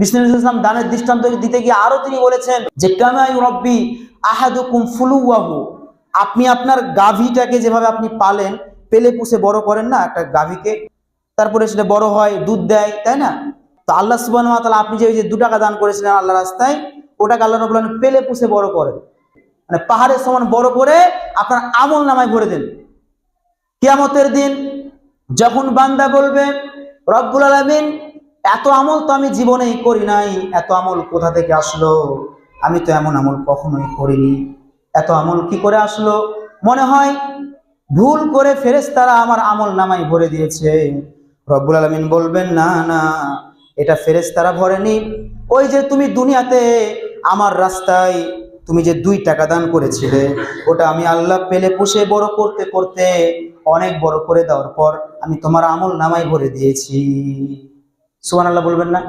বিষ্ণু ইসলাম দানের দৃষ্টান্ত দিতে গিয়ে আরও তিনি বলেছেন যে কামাই রব্বি আহাদুকুম ফুলুয়াহু। আপনি আপনার গাভীটাকে যেভাবে আপনি পালেন, পেলে পুষে বড় করেন না একটা গাভীকে। তারপরে সেটা বড় হয়, দুধ দেয়, তাই না? তো আল্লাহ সুবাহ তাআলা আপনি যে ওই যে দু টাকা দান করেছিলেন আল্লাহ রাস্তায়, ওটাকে আল্লাহ রবুল্লাহ পেলে পুষে বড় করেন। মানে পাহাড়ের সমান বড় করে আপনার আমল নামায় ভরে দেন। কিয়ামতের দিন যখন বান্দা বলবে, রব্বুল আলামিন এত আমল তো আমি জীবনেই করি নাই। এত আমল কোথা থেকে আসলো? আমি তো এমন আমল কখনোই করিনি। এত আমল কি করে আসলো? মনে হয় ভুল করে ফেরেশতারা আমার আমল নামাই ভরে দিয়েছে। রব্বুল আলামিন বলবেন, না না, এটা ফেরেশতারা ভরেনি। ওই যে তুমি দুনিয়াতে আমার রাস্তায় তুমি যে দুই টাকা দান করেছিলে, ওটা আমি আল্লাহ পেলে পুষে বড় করতে করতে, অনেক বড় করে দেওয়ার পর আমি তোমার আমল নামাই ভরে দিয়েছি। সুবহানাল্লাহ বলবেন না?